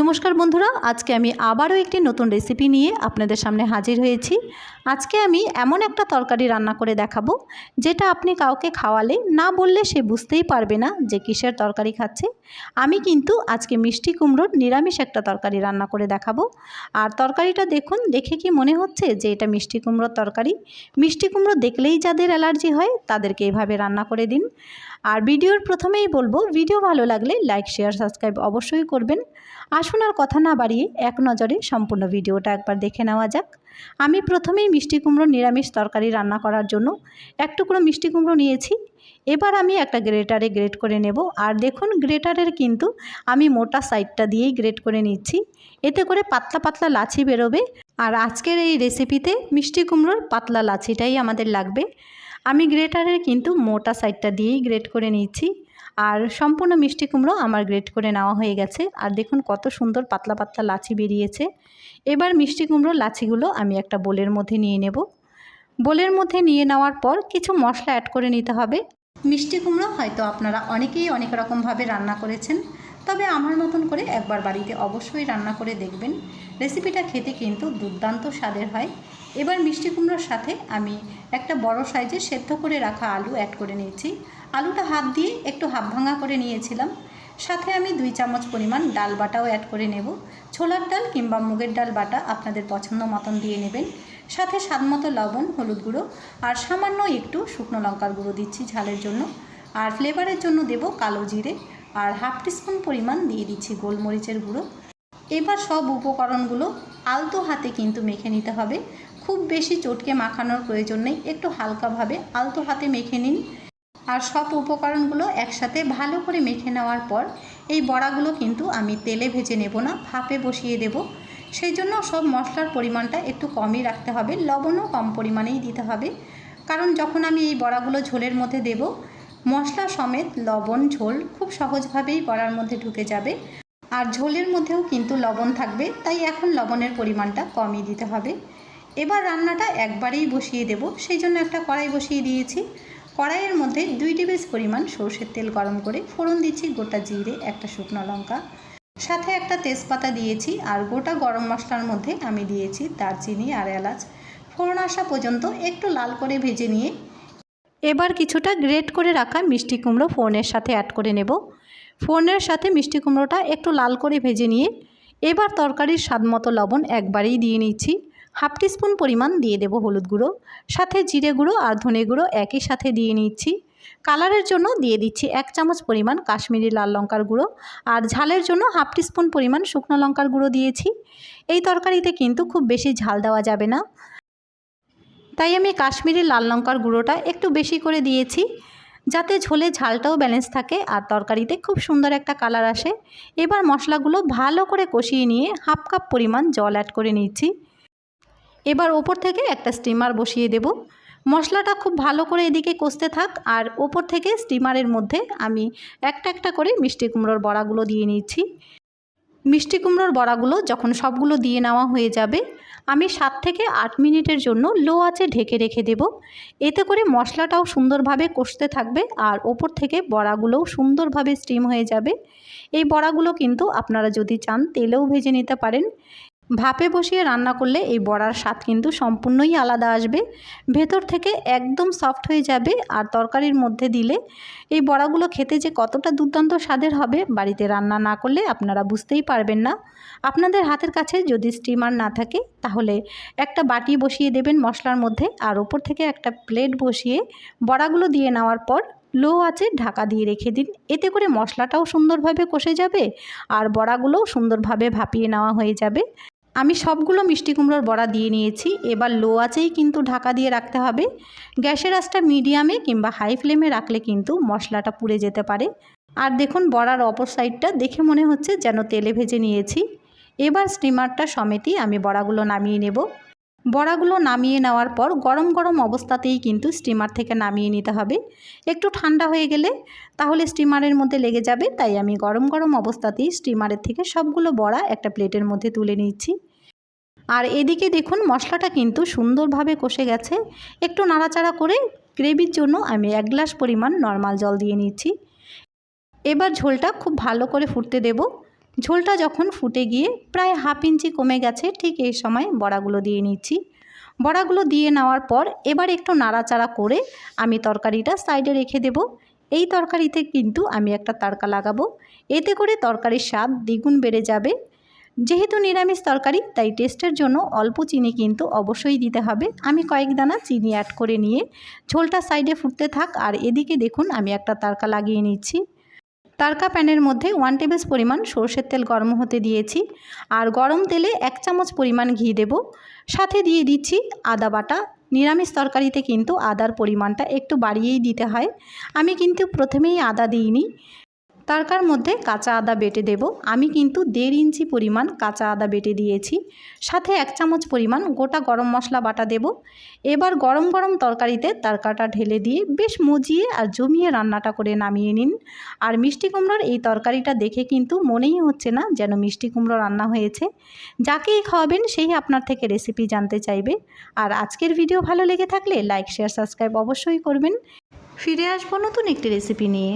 নমস্কার বন্ধুরা, আজকে আমি আবারও একটি নতুন রেসিপি নিয়ে আপনাদের সামনে হাজির হয়েছি। আজকে আমি এমন একটা তরকারি রান্না করে দেখাবো, যেটা আপনি কাউকে খাওয়ালে না বললে সে বুঝতেই পারবে না যে কিসের তরকারি খাচ্ছে। আমি কিন্তু আজকে মিষ্টি কুমড়োর নিরামিষ একটা তরকারি রান্না করে দেখাবো। আর তরকারিটা দেখুন, দেখে কি মনে হচ্ছে যে এটা মিষ্টি কুমড়োর তরকারি? মিষ্টি কুমড়ো দেখলেই যাদের অ্যালার্জি হয়, তাদেরকে এভাবে রান্না করে দিন। আর ভিডিওর প্রথমেই বলব, ভিডিও ভালো লাগলে লাইক শেয়ার সাবস্ক্রাইব অবশ্যই করবেন। আসুন আর কথা না বাড়িয়ে এক নজরে সম্পূর্ণ ভিডিওটা একবার দেখে নেওয়া যাক। আমি প্রথমেই মিষ্টি কুমড়ো নিরামিষ তরকারি রান্না করার জন্য এক টুকরো মিষ্টি কুমড়ো নিয়েছি। এবার আমি একটা গ্রেটারে গ্রেট করে নেব। আর দেখুন, গ্রেটারের কিন্তু আমি মোটা সাইডটা দিয়েই গ্রেট করে নিচ্ছি। এতে করে পাতলা পাতলা লাচি বেরোবে। আর আজকের এই রেসিপিতে মিষ্টি কুমড়োর পাতলা লাচিটাই আমাদের লাগবে। আমি গ্রেটারের কিন্তু মোটা সাইডটা দিয়েই গ্রেট করে নিচ্ছি। আর সম্পূর্ণ মিষ্টি কুমড়ো আমার গ্রেট করে নেওয়া হয়ে গেছে। আর দেখুন কত সুন্দর পাতলা পাতলা লাচি বেরিয়েছে। এবার মিষ্টি কুমড়ো লাচিগুলো আমি একটা বোলের মধ্যে নিয়ে নেব। বোলের মধ্যে নিয়ে নেওয়ার পর কিছু মশলা অ্যাড করে নিতে হবে। মিষ্টি কুমড়ো হয়তো আপনারা অনেকেই অনেক রকমভাবে রান্না করেছেন। তবে আমার মতন করে একবার বাড়িতে অবশ্যই রান্না করে দেখবেন। রেসিপিটা খেতে কিন্তু দুর্দান্ত স্বাদের হয়। এবার মিষ্টি কুমড়োর সাথে আমি একটা বড় সাইজের সেদ্ধ করে রাখা আলু অ্যাড করে নিয়েছি। আলুটা হাত দিয়ে একটু হাফ ভাঙা করে নিয়েছিলাম। সাথে আমি দুই চামচ পরিমাণ ডাল বাটাও অ্যাড করে নেব। ছোলার ডাল কিংবা মুগের ডাল বাটা আপনাদের পছন্দ মতন দিয়ে নেবেন। সাথে স্বাদ মতো লবণ, হলুদ গুঁড়ো আর সামান্য একটু শুকনো লঙ্কার গুঁড়ো দিচ্ছি ঝালের জন্য। আর ফ্লেভারের জন্য দেব কালো জিরে আর হাফ টিস্পুন পরিমাণ দিয়ে দিচ্ছি গোলমরিচের গুঁড়ো। এবার সব উপকরণগুলো আলতো হাতে কিন্তু মেখে নিতে হবে। খুব বেশি চটকে মাখানোর প্রয়োজন নেই। একটু হালকাভাবে আলতো হাতে মেখে নিন। আর সব উপকরণগুলো একসাথে ভালো করে মেখে নেওয়ার পর এই বড়াগুলো কিন্তু আমি তেলে ভেজে নেব না, ভাপে বসিয়ে দেব। সেই জন্য সব মশলার পরিমাণটা একটু কমই রাখতে হবে, লবণও কম পরিমাণেই দিতে হবে। কারণ যখন আমি এই বড়াগুলো ঝোলের মধ্যে দেব, মশলা সমেত লবণ, ঝোল খুব সহজভাবেই বড়ার মধ্যে ঢুকে যাবে। আর ঝোলের মধ্যেও কিন্তু লবণ থাকবে, তাই এখন লবণের পরিমাণটা কমই দিতে হবে। এবার রান্নাটা একবারেই বসিয়ে দেব। সেই জন্য একটা কড়াই বসিয়ে দিয়েছি। কড়াইয়ের মধ্যে দুই টেবিল পরিমাণ সর্ষের তেল গরম করে ফোড়ন দিচ্ছি গোটা জিরে, একটা শুকনো লঙ্কা। সাথে একটা তেজপাতা দিয়েছি আর গোটা গরম মশলার মধ্যে আমি দিয়েছি দারচিনি আর এলাচ। ফোড়ন আসা পর্যন্ত একটু লাল করে ভেজে নিয়ে এবার কিছুটা গ্রেট করে রাখা মিষ্টি কুমড়ো ফোড়নের সাথে অ্যাড করে নেব। ফোড়নের সাথে মিষ্টি কুমড়োটা একটু লাল করে ভেজে নিয়ে এবার তরকারির স্বাদ মতো লবণ একবারেই দিয়ে নিচ্ছি। হাফ টিস্পুন পরিমাণ দিয়ে দেব হলুদ গুঁড়ো, সাথে জিরে গুঁড়ো আর ধনে গুঁড়ো একই সাথে দিয়ে নিচ্ছি। কালারের জন্য দিয়ে দিচ্ছি এক চামচ পরিমাণ কাশ্মীরি লাল লঙ্কার গুঁড়ো আর ঝালের জন্য হাফ টিস্পুন পরিমাণ শুকনো লঙ্কার গুঁড়ো দিয়েছি। এই তরকারিতে কিন্তু খুব বেশি ঝাল দেওয়া যাবে না। তাই আমি কাশ্মীরি লাল লঙ্কার গুঁড়োটা একটু বেশি করে দিয়েছি, যাতে ঝোলে ঝালটাও ব্যালেন্স থাকে আর তরকারিতে খুব সুন্দর একটা কালার আসে। এবার মশলাগুলো ভালো করে কষিয়ে নিয়ে হাফ কাপ পরিমাণ জল অ্যাড করে নিচ্ছি। এবার ওপর থেকে একটা স্টিমার বসিয়ে দেব। মশলাটা খুব ভালো করে এদিকে কষতে থাক আর ওপর থেকে স্টিমারের মধ্যে আমি একটা একটা করে মিষ্টি কুমড়োর বড়াগুলো দিয়ে নিচ্ছি। মিষ্টি কুমড়োর বড়াগুলো যখন সবগুলো দিয়ে নেওয়া হয়ে যাবে, আমি সাত থেকে আট মিনিটের জন্য লো আঁচে ঢেকে রেখে দেব। এতে করে মশলাটাও সুন্দরভাবে কষতে থাকবে আর ওপর থেকে বড়াগুলোও সুন্দরভাবে স্টিম হয়ে যাবে। এই বড়াগুলো কিন্তু আপনারা যদি চান, তেলেও ভেজে নিতে পারেন। ভাপে বসিয়ে রান্না করলে এই বড়ার স্বাদ কিন্তু সম্পূর্ণই আলাদা আসবে। ভেতর থেকে একদম সফট হয়ে যাবে আর তরকারির মধ্যে দিলে এই বড়াগুলো খেতে যে কতটা দুর্দান্ত স্বাদের হবে বাড়িতে রান্না না করলে আপনারা বুঝতেই পারবেন না। আপনাদের হাতের কাছে যদি স্টিমার না থাকে তাহলে একটা বাটি বসিয়ে দেবেন মশলার মধ্যে আর ওপর থেকে একটা প্লেট বসিয়ে বড়াগুলো দিয়ে নেওয়ার পর লো আছে ঢাকা দিয়ে রেখে দিন। এতে করে মশলাটাও সুন্দরভাবে কষে যাবে আর বড়াগুলোও সুন্দরভাবে ভাপিয়ে নেওয়া হয়ে যাবে। আমি সবগুলো মিষ্টি কুমড়োর বড়া দিয়ে নিয়েছি। এবার লো আছেই কিন্তু ঢাকা দিয়ে রাখতে হবে। গ্যাসের আঁচটা মিডিয়ামে কিংবা হাই ফ্লেমে রাখলে কিন্তু মশলাটা পুড়ে যেতে পারে। আর দেখুন বড়ার অপর সাইডটা দেখে মনে হচ্ছে যেন তেলে ভেজে নিয়েছি। এবার স্টিমারটা সমেতই আমি বড়াগুলো নামিয়ে নেব। বড়াগুলো নামিয়ে নেওয়ার পর গরম গরম অবস্থাতেই কিন্তু স্টিমার থেকে নামিয়ে নিতে হবে। একটু ঠান্ডা হয়ে গেলে তাহলে স্টিমারের মধ্যে লেগে যাবে, তাই আমি গরম গরম অবস্থাতেই স্টিমারের থেকে সবগুলো বড়া একটা প্লেটের মধ্যে তুলে নিচ্ছি। আর এদিকে দেখুন মশলাটা কিন্তু সুন্দরভাবে কষে গেছে। একটু নাড়াচাড়া করে গ্রেভির জন্য আমি এক গ্লাস পরিমাণ নর্মাল জল দিয়ে নিচ্ছি। এবার ঝোলটা খুব ভালো করে ফুটতে দেব। ঝোলটা যখন ফুটে গিয়ে প্রায় হাফ ইঞ্চি কমে গেছে, ঠিক এই সময় বড়াগুলো দিয়ে নিচ্ছি। বড়াগুলো দিয়ে নেওয়ার পর এবার একটু নাড়াচাড়া করে আমি তরকারিটা সাইডে রেখে দেব। এই তরকারিতে কিন্তু আমি একটা তারকা লাগাবো। এতে করে তরকারির স্বাদ দ্বিগুণ বেড়ে যাবে। যেহেতু নিরামিষ তরকারি, তাই টেস্টের জন্য অল্প চিনি কিন্তু অবশ্যই দিতে হবে। আমি কয়েক দানা চিনি অ্যাড করে নিয়ে ঝোলটা সাইডে ফুটতে থাক, আর এদিকে দেখুন আমি একটা তারকা লাগিয়ে নিচ্ছি। তারকা প্যানের মধ্যে ওয়ান টেবিল পরিমাণ সর্ষের তেল গরম হতে দিয়েছি আর গরম তেলে এক চামচ পরিমাণ ঘি দেব। সাথে দিয়ে দিচ্ছি আদা বাটা। নিরামিষ তরকারিতে কিন্তু আদার পরিমাণটা একটু বাড়িয়েই দিতে হয়। আমি কিন্তু প্রথমেই আদা দিইনি। তারকার মধ্যে কাঁচা আদা বেটে দেব। আমি কিন্তু দেড় ইঞ্চি পরিমাণ কাঁচা আদা বেটে দিয়েছি। সাথে এক চামচ পরিমাণ গোটা গরম মশলা বাটা দেব। এবার গরম গরম তরকারিতে তারকাটা ঢেলে দিয়ে বেশ মজিয়ে আর জমিয়ে রান্নাটা করে নামিয়ে নিন। আর মিষ্টি কুমড়োর এই তরকারিটা দেখে কিন্তু মনেই হচ্ছে না যেন মিষ্টি কুমড়ো রান্না হয়েছে। যাকেই খাওয়াবেন সেই আপনার থেকে রেসিপি জানতে চাইবে। আর আজকের ভিডিও ভালো লেগে থাকলে লাইক শেয়ার সাবস্ক্রাইব অবশ্যই করবেন। ফিরে আসব নতুন একটি রেসিপি নিয়ে।